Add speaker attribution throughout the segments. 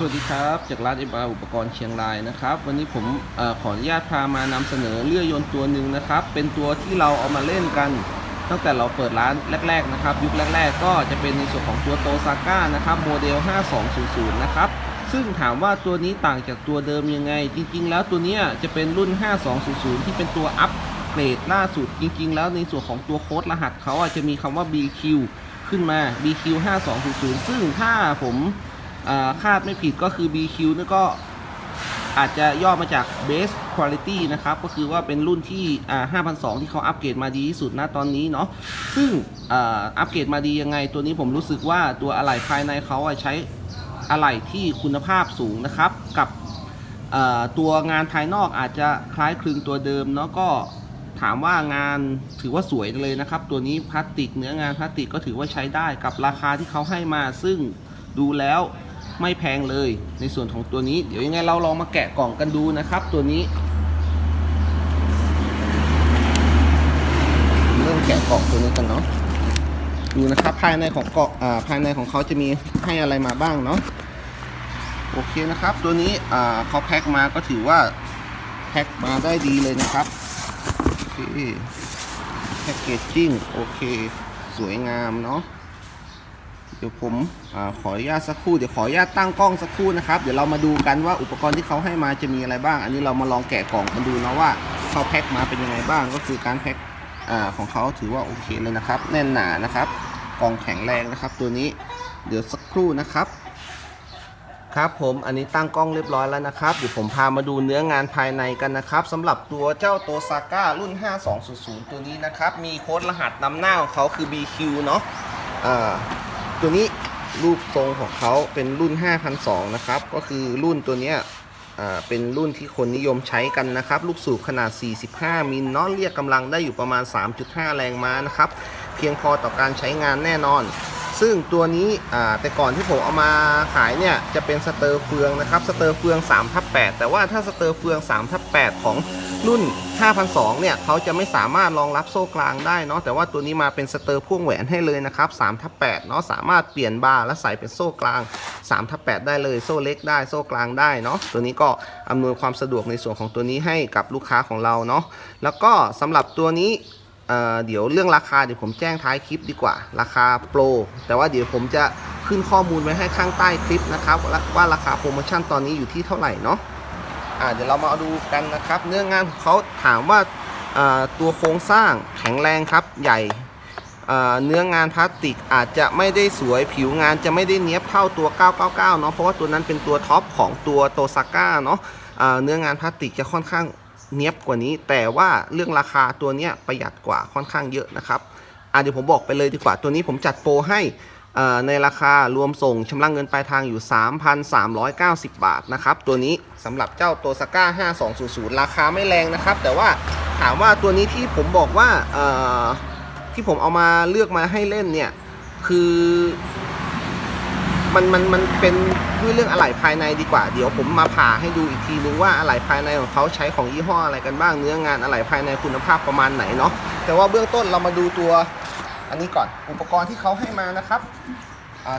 Speaker 1: สวัสดีครับ จากร้านเอบาอุปกรณ์เชียงรายนะครับ วันนี้ผมอขออนุญาตพามานำเสนอเลื่อยยนต์ตัวหนึ่งนะครับ เป็นตัวที่เราเอามาเล่นกัน ตั้งแต่เราเปิดร้านแรก ๆนะครับ ยุคแรก ๆ ก็จะเป็นในส่วนของตัวโตซาก้านะครับโมเดล 5200 นะครับ ซึ่งถามว่าตัวนี้ต่างจากตัวเดิมยังไง จริง ๆ แล้วตัวนี้จะเป็นรุ่น 5200 ที่เป็นตัวอัปเกรดล่าสุดจริง ๆ แล้วในส่วนของตัวโค้ดรหัสเขาอะจะมีคำว่า BQ ขึ้นมา BQ 5200 ซึ่งถ้าผม คาดไม่ผิดก็คือ BQ นี่ก็อาจจะย่อมาจาก Base Quality นะครับ ก็คือว่าเป็นรุ่นที่อ่า5,200ที่เขาอัปเกรดมาดีที่สุดนะตอนนี้เนาะ ซึ่งอัปเกรดมาดียังไง ตัวนี้ผมรู้สึกว่าตัวอะไหล่ภายในเขาใช้อะไหล่ที่คุณภาพสูงนะครับ กับตัวงานภายนอกอาจจะคล้ายคลึงตัวเดิมเนาะก็ถามว่างานถือว่าสวยเลยนะครับ ตัวนี้พลาสติกเนื้องานพลาสติกก็ถือว่าใช้ได้กับราคาที่เขาให้มาซึ่งดูแล้ว ไม่แพงเลย ในส่วนของตัวนี้ เดี๋ยวยังไงเราลองมาแกะกล่องกันดูนะครับ ตัวนี้ เริ่มแกะกล่องตัวนี้กันเนาะดูนะครับภายในของกล่องอ่าภายในของเขาจะมีให้อะไรมาบ้างเนาะโอเคนะครับ ตัวนี้อ่าเขาแพ็คมาก็ถือว่าแพ็คมาได้ดีเลยนะครับโอเคแพ็กเกจจิ้งโอเค สวยงามเนาะ เดี๋ยวผมอขออนุญาตสักครู่เดี๋ยวขออนุญาตตั้งกล้องสักครู่นะครับ เดี๋ยวเรามาดูกันว่าอุปกรณ์ที่เขาให้มาจะมีอะไรบ้าง อันนี้เรามาลองแกะกล่องกันดูนะว่าเขาแพ็คมาเป็นยังไงบ้าง ก็คือการแพ็คอของเขาถือว่าโอเคเลยนะครับ แน่นหนานะครับ กล่องแข็งแรงนะครับ ตัวนี้เดี๋ยวสักครู่นะครับ ครับผมอันนี้ตั้งกล้องเรียบร้อยแล้วนะครับเดี๋ยวผมพามาดูเนื้องานภายในกันนะครับสำหรับตัวเจ้าโตซาก้ารุ่น 5200 ตัวนี้นะครับ มีโค้ดรหัสนำหน้าของเขาคือ BQ เนาะอ่า ตัวนี้รูปทรงของเขาเป็นรุ่น5,200นะครับ ก็คือรุ่นตัวนี้เป็นรุ่นที่คนนิยมใช้กันนะครับ ลูกสูบขนาด 45 มิลเนาะเรียกกำลังได้อยู่ประมาณ 3.5 แรงม้านะครับ เพียงพอต่อการใช้งานแน่นอน ซึ่งตัวนี้แต่ก่อนที่ผมเอามาขายเนี่ย จะเป็นสเตอร์เฟืองนะครับ สเตอร์เฟือง3ทับ8แต่ว่าถ้าสเตอร์เฟือง3ทับ8ของ รุ่น5,200เนี่ยเขาจะไม่สามารถรองรับโซ่กลางได้เนาะแต่ว่าตัวนี้มาเป็นสเตอร์พ่วงแหวนให้เลยนะครับ3ทับ8เนาะสามารถเปลี่ยนบาร์และใส่เป็นโซ่กลาง3ทับ8ได้เลยโซ่เล็กได้โซ่กลางได้เนาะตัวนี้ก็อำนวยความสะดวกในส่วนของตัวนี้ให้กับลูกค้าของเราเนาะแล้วก็สำหรับตัวนี้เเดี๋ยวเรื่องราคาเดี๋ยวผมแจ้งท้ายคลิปดีกว่า ราคาโปรแต่ว่าเดี๋ยวผมจะขึ้นข้อมูลไว้ให้ข้างใต้คลิปนะครับว่าราคาโปรโมชั่นตอนนี้อยู่ที่เท่าไหร่เนาะ เดี๋ยวเรามาดูกันนะครับ เนื้องานเขาถามว่าตัวโครงสร้างแข็งแรงครับใหญ่เนื้องานพลาสติกอาจจะไม่ได้สวยผิวงานจะไม่ได้เนี้ยบเท่าตัว 999 เนาะเพราะว่าตัวนั้นเป็นตัวท็อปของตัวโตซาก้าเนาะเนื้องานพลาสติกจะค่อนข้างเนี้ยบกว่านี้ แต่ว่าเรื่องราคาตัวเนี้ยประหยัดกว่าค่อนข้างเยอะนะครับอะเดี๋ยวผมบอกไปเลยดีกว่าตัวนี้ผมจัดโปรให้ ในราคารวมส่งชำระเงินปลายทางอยู่ 3,390 บาทนะครับ ตัวนี้สำหรับเจ้าตัวสก้า 5200 ราคาไม่แรงนะครับ แต่ว่าถามว่าตัวนี้ที่ผมบอกว่าที่ผมเอามาเลือกมาให้เล่นเนี่ย คือมันมันมันเป็นด้วยเรื่องอะไหล่ภายในดีกว่า เดี๋ยวผมมาผ่าให้ดูอีกทีนึงว่าอะไหล่ภายในของเขาใช้ของยี่ห้ออะไรกันบ้างเนื้องานอะไหล่ภายในคุณภาพประมาณไหนเนาะแต่ว่าเบื้องต้นเรามาดูตัว อันนี้ก่อนอุปกรณ์ที่เขาให้มานะครับ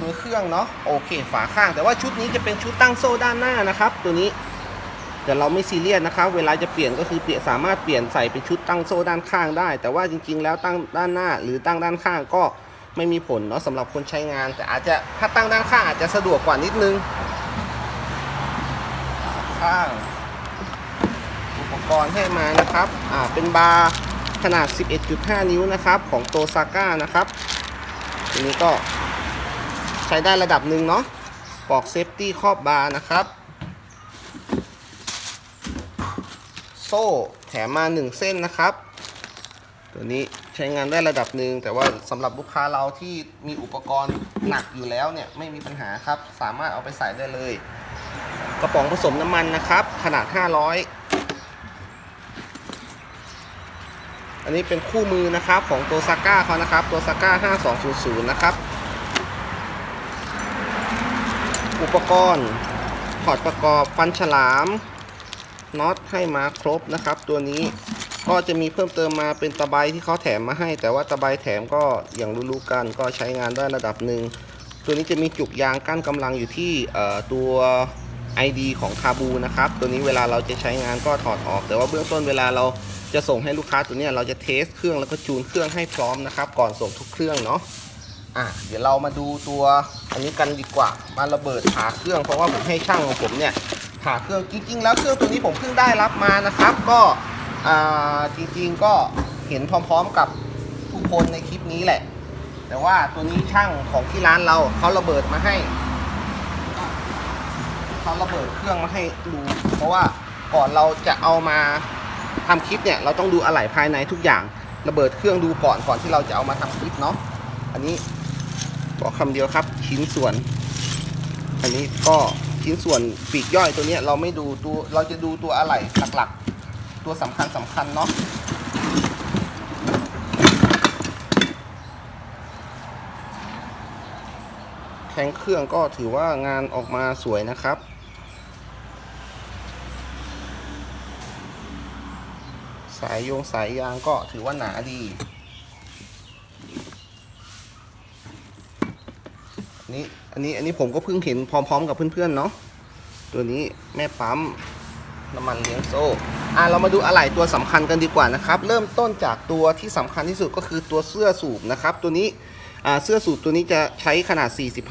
Speaker 1: ตัวเครื่องเนาะโอเคฝาข้าง แต่ว่าชุดนี้จะเป็นชุดตั้งโซ่ด้านหน้านะครับ ตัวนี้แต่เราไม่ซีเรียสนะครับ เวลาจะเปลี่ยนก็คือเปลี่ยนสามารถเปลี่ยนใส่เป็นชุดตั้งโซ่ด้านข้างได้ แต่ว่าจริง ๆ แล้วตั้งด้านหน้า หรือตั้งด้านข้างก็ไม่มีผลเนาะสำหรับคนใช้งาน แต่อาจจะถ้าตั้งด้านข้างอาจจะสะดวกกว่านิดนึงข้าง อุปกรณ์ให้มานะครับอ่าเป็นบาร์ ขนาด 11.5 นิ้วนะครับ ของโตซาก้านะครับทีนี้ก็ใช้ได้ระดับหนึ่งเนาะปลอกเซฟตี้ครอบบาร์นะครับ โซ่แถมมา 1 เส้นนะครับ ตัวนี้ใช้งานได้ระดับหนึ่งแต่ว่าสำหรับลูกค้าเราที่มีอุปกรณ์หนักอยู่แล้วเนี่ยไม่มีปัญหาครับ สามารถเอาไปใส่ได้เลย กระป๋องผสมน้ำมันนะครับ ขนาด 500 อันนี้เป็นคู่มือนะครับของตัวซาก้าเขานะครับตัวซาก้า5200 นะครับ อุปกรณ์ถอดประกอบฟันฉลามน็อตให้มาครบนะครับ ตัวนี้ก็จะมีเพิ่มเติมมาเป็นตะไบที่เขาแถมมาให้ แต่ว่าตะไบแถมก็อย่างรู้ๆกันก็ใช้งานได้ระดับหนึ่งตัวนี้จะมีจุกยางกั้นกำลังอยู่ที่ตัว ID ของคาบูนะครับ ตัวนี้เวลาเราจะใช้งานก็ถอดออก แต่ว่าเบื้องต้นเวลาเราจะส่งให้ลูกค้าตัวนี้เราจะเทสเครื่องแล้วก็จูนเครื่องให้พร้อมนะครับ ก่อนส่งทุกเครื่องเนาะอะเดี๋ยวเรามาดูตัวอันนี้กันดีกว่ามาระเบิดผ่าเครื่องเพราะว่าผมให้ช่างของผมเนี่ยผ่าเครื่องจริง ๆ แล้วเครื่องตัวนี้ผมเพิ่งได้รับมานะครับ ก็อ่าจริง ๆ ก็เห็นพร้อม ๆ กับทุกคนในคลิปนี้แหละ แต่ว่าตัวนี้ช่างของที่ร้านเราเขาระเบิดมาให้ เขาระเบิดเครื่องมาให้ดูเพราะว่าก่อนเราจะเอามาทำคลิปเนี่ยเราต้องดูอะไหล่ภายในทุกอย่างระเบิดเครื่องดูก่อนก่อนที่เราจะเอามาทำคลิปเนาะอันนี้บอกคำเดียวครับชิ้นส่วน อันนี้ก็ชิ้นส่วนปีกย่อยตัวเนี้ยเราไม่ดูตัวเราจะดูตัวอะไหล่หลักๆ ตัวสำคัญสำคัญเนาะแทงเครื่องก็ถือว่างานออกมาสวยนะครับายโยงสายยางก็ถือว่าหนาดีอันนี้อันนี้อันนี้ผมก็เพิ่งเห็นพร้อมๆกับเพื่อนๆเนาะ ตัวนี้แม่ปั๊มน้ำมันเลี้ยงโซ่อะเรามาดูอะไหล่ตัวสำคัญกันดีกว่านะครับ เริ่มต้นจากตัวที่สำคัญที่สุดก็คือตัวเสื้อสูบนะครับ ตัวนี้อ่าเสื้อสูบตัวนี้จะใช้ขนาด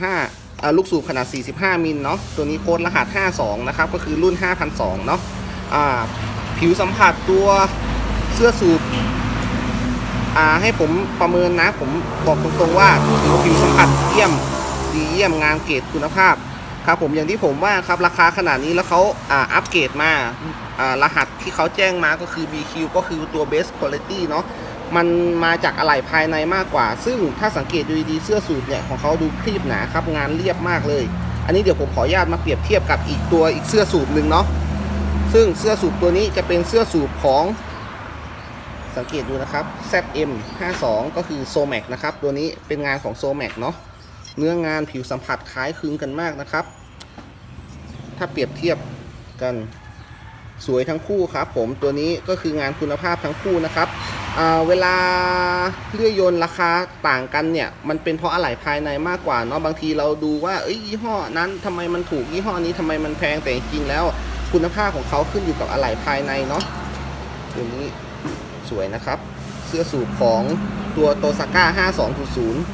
Speaker 1: 45อ่าลูกสูบขนาด 45 มิลเนาะตัวนี้โค้ดรหัส 52 นะครับ ก็คือรุ่น 5,002 เนาะอ่าผิวสัมผัสตัว เสื้อสูบอ่าให้ผมประเมินนะ ผมบอกตรงๆว่าถือว่าผิวสัมผัสเยี่ยมดีเยี่ยมงานเกรดคุณภาพครับผมอย่างที่ผมว่าครับราคาขนาดนี้แล้วเขาอ่าอัปเกรดมาอ่ารหัสที่เขาแจ้งมาก็คือ BQ ก็คือตัว Best Quality เนาะมันมาจากอะไหล่ภายในมากกว่า ซึ่งถ้าสังเกตดูดีเสื้อสูทเนี่ยของเขาดูครีบหนาครับงานเรียบมากเลย อันนี้เดี๋ยวผมขออนุญาตมาเปรียบเทียบกับอีกตัวอีกเสื้อสูทหนึ่งเนาะซึ่งเสื้อสูทตัวนี้จะเป็นเสื้อสูทของ สังเกตดูนะครับ ZM 52 ก็คือ Somax นะครับ ตัวนี้เป็นงานของ Somax เนาะเนื้องานผิวสัมผัสคล้ายคลึงกันมากนะครับ ถ้าเปรียบเทียบกันสวยทั้งคู่ครับ ผมตัวนี้ก็คืองานคุณภาพทั้งคู่นะครับเวลาเลื่อยยนต์ราคาต่างกันเนี่ย มันเป็นเพราะอะไหล่ภายในมากกว่าเนาะบางทีเราดูว่าเอ้ยยี่ห้อนั้นทำไมมันถูกยี่ห้อนี้ทำไมมันแพงแต่จริงแล้ว คุณภาพของเขาขึ้นอยู่กับอะไหล่ภายในเนาะตัวนี้ วยนะครับ เสื้อสูบของตัวโตซาก้า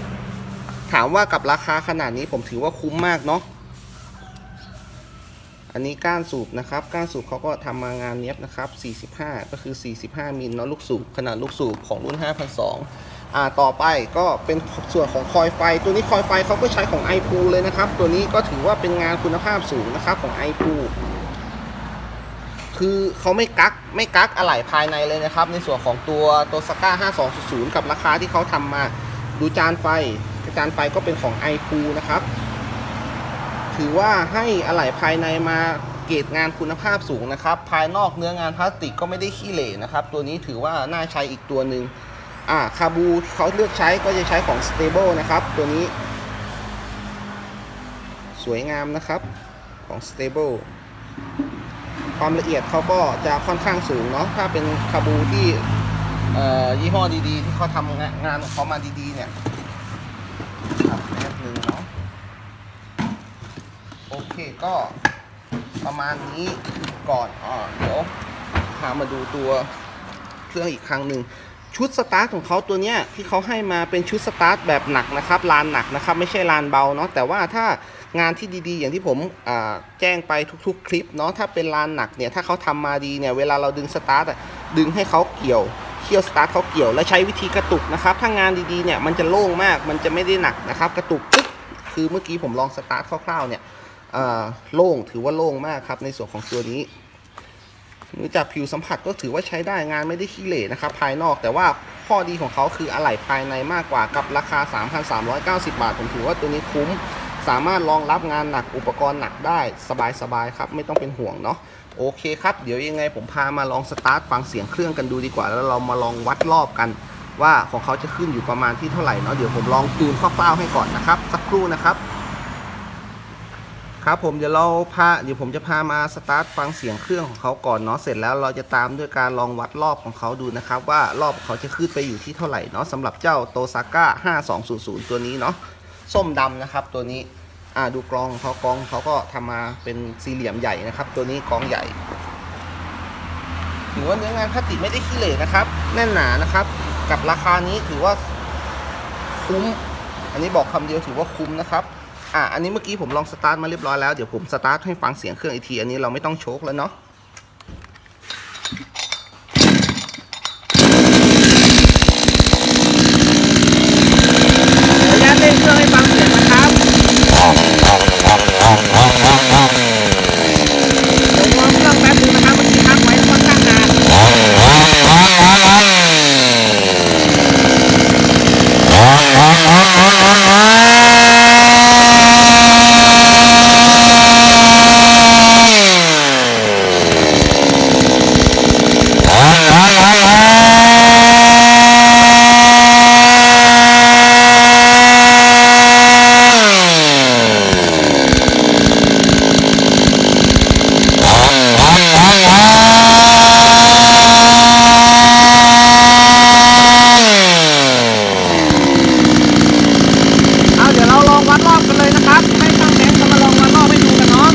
Speaker 1: 5200ถามว่ากับราคาขนาดนี้ผมถือว่าคุ้มมากเนาะ อันนี้ก้านสูบนะครับ ก้านสูบเขาก็ทำมางานเนี้ยบนะครับ 45 ก็คือ 45 มิลเนาะลูกสูบขนาดลูกสูบของรุ่น 5,200 อ่าต่อไปก็เป็นส่วนของคอยไฟ ตัวนี้คอยไฟเขาก็ใช้ของ i p o เลยนะครับ ตัวนี้ก็ถือว่าเป็นงานคุณภาพสูงนะครับของ i p o คือเขาไม่กักไม่กักอะไหล่ภายในเลยนะครับ ในส่วนของตัวตัวสก้า5200 กับราคาที่เขาทำมา ดูจานไฟจานไฟก็เป็นของ i p o นะครับ ถือว่าให้อะไหล่ภายในมาเกรดงานคุณภาพสูงนะครับ ภายนอกเนื้องานพลาสติกก็ไม่ได้ขี้เหร่นะครับ ตัวนี้ถือว่าน่าใช้อีกตัวหนึ่งอ่าคาบูที่เขาเลือกใช้ก็จะใช้ของ Stable นะครับ ตัวนี้ สวยงามนะครับของ Stable ความละเอียดเขาก็จะค่อนข้างสูงเนาะถ้าเป็นคาบูที่ยี่ห้อดีๆ ที่เขาทำงานงานของเขามาดีๆ เนี่ยครับแป๊บนึงเนาะโอเคก็ประมาณนี้ก่อนอ๋อเดี๋ยวพามาดูตัวเครื่องอีกครั้งหนึ่ง ชุดสตาร์ทของเขาตัวเนี้ยที่เขาให้มาเป็นชุดสตาร์ทแบบหนักนะครับลานหนักนะครับไม่ใช่ลานเบาเนาะแต่ว่าถ้างานที่ดีๆ อย่างที่ผมแจ้งไปทุกๆ คลิปเนาะถ้าเป็นลานหนักเนี่ยถ้าเขาทำมาดีเนี่ยเวลาเราดึงสตาร์ทดึงให้เขาเกี่ยวเคี่ยวสตาร์ทเขาเกี่ยวแล้วใช้วิธีกระตุกนะครับถ้างานดีๆเนี่ยมันจะโล่งมากมันจะไม่ได้หนักนะครับกระตุกปึ๊บคือเมื่อกี้ผมลองสตาร์ทคร่าวๆเนี่ยโล่งถือว่าโล่งมากครับในส่วนของตัวนี้ หรือจากผิวสัมผัสก็ถือว่าใช้ได้งานไม่ได้ขี้เหร่นะครับภายนอกแต่ว่าข้อดีของเขาคืออะไหล่ภายในมากกว่ากับราคา 3,390 บาท ผมถือว่าตัวนี้คุ้ม สามารถรองรับงานหนักอุปกรณ์หนักได้สบายๆครับ ไม่ต้องเป็นห่วงเนาะโอเคครับ เดี๋ยวยังไงผมพามาลองสตาร์ทฟังเสียงเครื่องกันดูดีกว่า แล้วเรามาลองวัดรอบกัน ว่าของเขาจะขึ้นอยู่ประมาณที่เท่าไหร่เนาะเดี๋ยวผมลองจูนคร่าวๆให้ก่อนนะครับ สักครู่นะครับ ครับผมเดี๋ยวเราพาเดี๋ยวผมจะพามาสตาร์ทฟังเสียงเครื่องของเขาก่อนเนาะเสร็จแล้วเราจะตามด้วยการลองวัดรอบของเขาดูนะครับว่ารอบของเขาจะขึ้นไปอยู่ที่เท่าไหร่เนาะสำหรับเจ้าโตซาก้า5200 ตัวนี้เนาะส้มดำนะครับตัวนี้อ่าดูกรองเขากรองเขาก็ทำมาเป็นสี่เหลี่ยมใหญ่นะครับ ตัวนี้กรองใหญ่ถือว่าเนื้องานพลาสติกไม่ได้ขี้เหร่นะครับ แน่นหนานะครับ กับราคานี้ถือว่าคุ้ม อันนี้บอกคำเดียวถือว่าคุ้มนะครับ อะอันนี้เมื่อกี้ผมลองสตาร์ทมาเรียบร้อยแล้วเดี๋ยวผมสตาร์ทให้ฟังเสียงเครื่องอีกทีอันนี้เราไม่ต้องโชคแล้วเนาะ ขออนุญาตเล่นเครื่องให้ฟังเสียงนะครับ เดี๋ยวมองเครื่องแป๊บนึงนะครับเมื่อกี้พักไว้ค่อนข้างนานเอาเดี๋ยวเราลองวัดรอบกันเลยนะครับ ให้ช่างแบงค์เขามาลองวัดรอบให้ดูกันเนาะ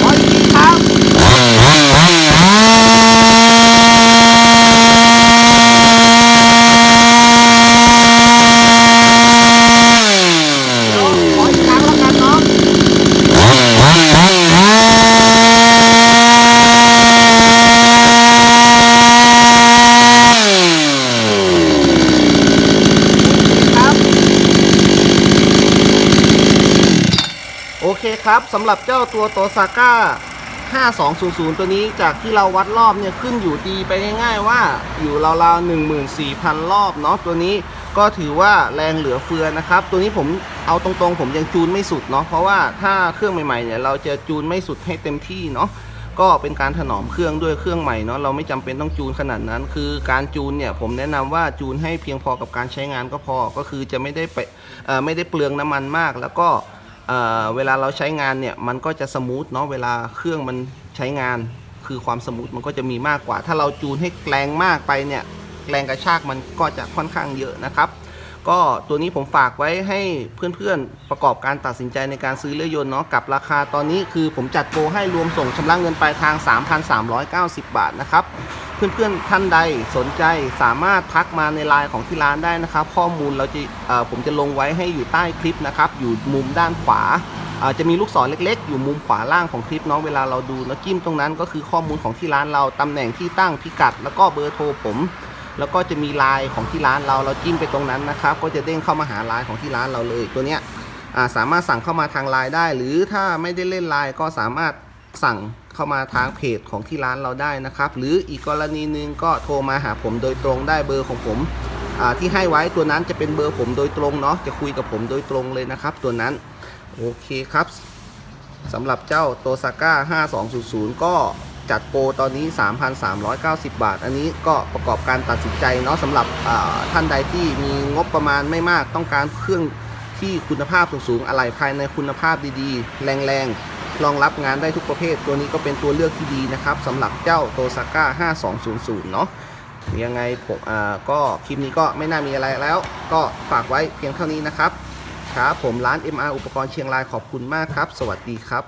Speaker 1: ขออีกทีครับ เดี๋ยวขออีกครั้งแล้วกันเนาะ ครับ โอเครับสำหรับเจ้าตัวโตซาก้า 5200 ตัวนี้จากที่เราวัดรอบเนี่ยขึ้นอยู่ดีไปง่ายๆว่าอยู่ราวๆ14,000 รอบเนาะตัวนี้ก็ถือว่าแรงเหลือเฟือนะครับ ตัวนี้ผมเอาตรงๆ ผมยังจูนไม่สุดเนาะเพราะว่าถ้าเครื่องใหม่ๆเนี่ยเราจะจูนไม่สุดให้เต็มที่เนาะก็เป็นการถนอมเครื่องด้วยเครื่องใหม่เนาะเราไม่จำเป็นต้องจูนขนาดนั้น คือการจูนเนี่ยผมแนะนำว่าจูนให้เพียงพอกับการใช้งานก็พอก็คือจะไม่ได้ไปเอ่อไม่ได้เปลืองน้ำมันมาก แล้วก็ เเวลาเราใช้งานเนี่ยมันก็จะสมูทเนาะเวลาเครื่องมันใช้งานคือความสมูทมันก็จะมีมากกว่า ถ้าเราจูนให้แรงมากไปเนี่ยแรงกระชากมันก็จะค่อนข้างเยอะนะครับ ก็ตัวนี้ผมฝากไว้ให้เพื่อนๆประกอบการตัดสินใจในการซื้อเรือยนต์เนาะกับราคาตอนนี้คือผมจัดโปรให้รวมส่งชำระเงินปลายทาง 3,390 บาทนะครับเพื่อนๆท่านใดสนใจสามารถทักมาในไลน์ของที่ร้านได้นะครับ ข้อมูลเราจะผมจะลงไว้ให้อยู่ใต้คลิปนะครับ อยู่มุมด้านขวาาจะมีลูกศรเล็ก ๆ อยู่มุมขวาล่างของคลิปน้องเวลาเราดูแล้วจิ้มตรงนั้นก็คือข้อมูลของที่ร้านเราตำแหน่งที่ตั้งพิกัด แล้วก็เบอร์โทรผม แล้วก็จะมีไลน์ของที่ร้านเราเราจิ้มไปตรงนั้นนะครับ ก็จะเด้งเข้ามาหาไลน์ของที่ร้านเราเลยตัวเนี้ยสามารถสั่งเข้ามาทางไลน์ได้ หรือถ้าไม่ได้เล่นไลน์ก็สามารถสั่ง เข้ามาทางเพจของที่ร้านเราได้นะครับ หรืออีกกรณีหนึ่งก็โทรมาหาผมโดยตรงได้เบอร์ของผมที่ให้ไว้ตัวนั้นจะเป็นเบอร์ผมโดยตรงเนาะจะคุยกับผมโดยตรงเลยนะครับ ตัวนั้นโอเคครับสำหรับเจ้าโตซาก้า5200 ก็จัดโปรตอนนี้ 3,390 บาท อันนี้ก็ประกอบการตัดสินใจเนาะสำหรับท่านใดที่มีงบประมาณไม่มากต้องการเครื่องที่คุณภาพสูงๆอะไรภายในคุณภาพดีๆ แรงๆ รองรับงานได้ทุกประเภท ตัวนี้ก็เป็นตัวเลือกที่ดีนะครับสำหรับเจ้าโตซาก้า5200 เนาะยังไงผมอ่าก็คลิปนี้ก็ไม่น่ามีอะไรแล้ว ก็ฝากไว้เพียงเท่านี้นะครับครับผมร้าน MR อุปกรณ์เชียงรายขอบคุณมากครับ สวัสดีครับ